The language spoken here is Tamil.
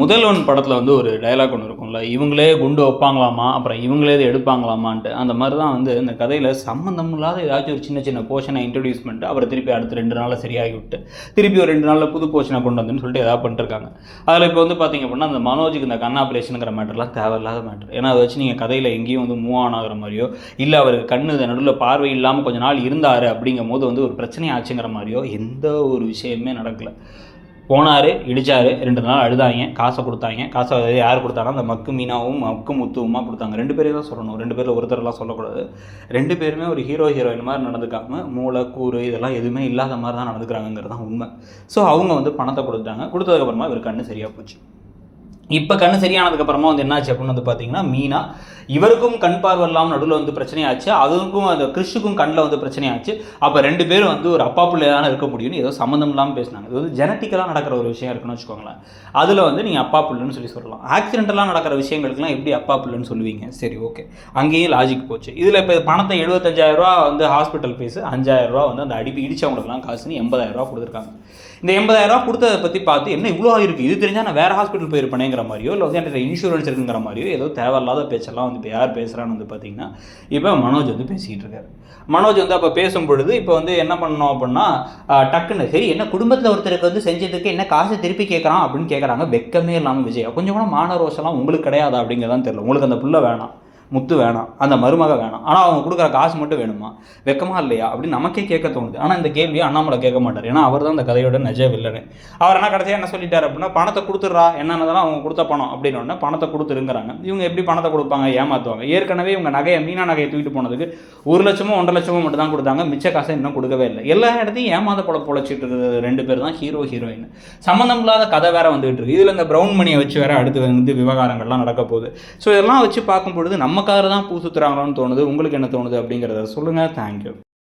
முதல்வன் படத்தில் வந்து ஒரு டயலாக் ஒன்று இருக்கும்ல இவங்களே குண்டு வைப்பாங்களாமா? அப்புறம் இவங்களே இதை எடுப்பாங்களாமான்ட்டு. அந்த மாதிரி தான் வந்து இந்த கதையில் சம்மந்தம் இல்லாத ஏதாச்சும் ஒரு சின்ன சின்ன போர்ஷனை இன்ட்ரடியூஸ் பண்ணிட்டு அப்புறம் திருப்பி அடுத்து ரெண்டு நாளில் சரியாகி விட்டு திருப்பி ஒரு ரெண்டு நாளில் புது போர்ஷனை கொண்டு வந்துன்னு சொல்லிட்டு ஏதாவது பண்ணிருக்காங்க. அதில் இப்போ வந்து பார்த்தீங்க அப்படின்னா அந்த மனோஜுக்கு இந்த கண் ஆப்ரேஷனுங்கிற மேட்டர்லாம் தேவையில்லாத மேட்டர் ஏன்னா அதை வச்சு நீங்கள் கதையில் எங்கேயும் வந்து மூவ் ஆன் ஆகிற மாதிரியோ இல்லை அவருக்கு கண்ணு நடுவில் பார்வை இல்லாமல் கொஞ்ச நாள் இருந்தார் அப்படிங்கும் போது வந்து ஒரு பிரச்சனை ஆச்சுங்கிற மாதிரியோ எந்த ஒரு விஷயமே நடக்கலை. போனார் இடித்தார் ரெண்டு நாள் அழுதாங்க காசை கொடுத்தாங்க. காசை யார் கொடுத்தாங்கன்னா அந்த மக்கு மீனாவும் மக்கு முத்துவுமா கொடுத்தாங்க. ரெண்டு பேரையும் தான் சொல்லணும். ரெண்டு பேரில் ஒருத்தரெல்லாம் சொல்லக்கூடாது. ரெண்டு பேருமே ஒரு ஹீரோ ஹீரோயின் மாதிரி நடந்துக்காம மூளை கூறு இதெல்லாம் எதுவுமே இல்லாத மாதிரி தான் நடந்துக்கிறாங்கிறது தான் உண்மை. ஸோ அவங்க வந்து பணத்தை கொடுத்துட்டாங்க. கொடுத்ததுக்கப்புறமா இவர் கண்ணு சரியாக போச்சு. இப்போ கண் சரியானதுக்கப்புறமா வந்து என்னாச்சு அப்படின்னு வந்து பார்த்தீங்கன்னா மீனா இவருக்கும் கண் பார்வை இல்லாமல் நடுவில் வந்து பிரச்சனையாச்சு. அதுக்கும் அந்த கிறிஷுக்கும் கண்ணில் வந்து பிரச்சனையாச்சு. அப்போ ரெண்டு பேரும் வந்து ஒரு அப்பா பிள்ளையான இருக்க முடியும்னு ஏதோ சம்மந்தம் இல்லாமல் பேசினாங்க. இது வந்து ஜெனட்டிக்கலாக நடக்கிற ஒரு விஷயம் இருக்குன்னு வச்சுக்கோங்களேன். அதில் வந்து நீங்கள் அப்பா பிள்ளைன்னு சொல்லி சொல்லலாம். ஆக்சிடென்டலாக நடக்கிற விஷயங்களுக்குலாம் எப்படி அப்பா பிள்ளைன்னு சொல்லுவீங்க? சரி ஓகே அங்கேயும் லாஜிக் போச்சு. இதில் இப்போ பணத்தை 75000 ரூபா வந்து ஹாஸ்பிட்டல் ஃபீஸு அஞ்சாயிரரூவா வந்து அந்த அடிப்பு இடிச்சவங்களுக்குலாம் காசுன்னு எண்பதாயிரரூவா கொடுத்துருக்காங்க. இந்த எண்பதாயிரரூவா கொடுத்ததை பற்றி பார்த்து என்ன இவ்வளோ ஆயிருக்கு? இது தெரிஞ்சால் நான் வேறு ஹாஸ்பிட்டல் இருக்குங்கிற மாதிரியோ இல்லை வந்து என்கிட்ட இன்சூரன்ஸ் இருக்குங்கிற மாதிரியோ ஏதோ தேவையில்லாத பேச்செல்லாம் வந்து இப்போ யார் பேசுகிறான்னு வந்து பார்த்தீங்கன்னா இப்போ மனோஜ் வந்து பேசிக்கிட்டு இருக்காரு. மனோஜ் வந்து அப்போ பேசும் பொழுது இப்போ வந்து என்ன பண்ணோம் அப்படின்னா டக்குன்னு சரி என்ன குடும்பத்தில் ஒருத்தருக்கு வந்து செஞ்சதுக்கு என்ன காசு திருப்பி கேட்குறான் அப்படின்னு கேட்குறாங்க வெக்கமே இல்லாமல் விஜய். கொஞ்சம் கூட மான ரோஷம்லாம் உங்களுக்கு கிடையாது அப்படிங்கிறதான் தெரியல. உங்களுக்கு அந்த புள்ள வேணாம். முத்து வேணாம் அந்த மருமக வேணாம். ஆனால் அவங்க கொடுக்குற காசு மட்டும் வேணுமா? வெக்கமா இல்லையா? அப்படின்னு நமக்கே கேட்க தோணுது. ஆனால் இந்த கேள்வியை அண்ணாமலை கேட்க மாட்டார். ஏன்னா அவர் தான் அந்த கதையோட நிஜ வில்லனு. அவர் என்ன கடைசியாக என்ன சொல்லிட்டார் அப்படின்னா பணத்தை கொடுத்துட்றா. என்னென்னதெல்லாம் அவங்க கொடுத்த பணம்? அப்படின்னு பணத்தை கொடுத்துருங்கிறாங்க. இவங்க எப்படி பணத்தை கொடுப்பாங்க? ஏமாற்றுவாங்க ஏற்கனவே இவங்க நகையை மீனா நகையை தூக்கிட்டு போனதுக்கு ஒரு லட்சமோ ஒன்றரை லட்சமோ மட்டும் தான் கொடுத்தாங்க. மிச்ச காசை இன்னும் கொடுக்கவே இல்லை. எல்லா இடத்தையும் ஏமாத பொழ பொழைச்சிட்டு இருக்கிறது ரெண்டு பேர் தான் ஹீரோ ஹீரோயின். சம்மந்தம் இல்லாத கதை வேற வந்துகிட்டு இருக்கு. இதில் இந்த ப்ரௌன் மணியை வச்சு வேற அடுத்து வந்து விவகாரங்கள்லாம் நடக்க போகுது. ஸோ இதெல்லாம் வச்சு பார்க்கும் பொழுது நமக்காக தான் பூ சுற்றுறாங்களோன்னு தோணுது. உங்களுக்கு என்ன தோணுது அப்படிங்கிறத சொல்லுங்கள் தேங்க்யூ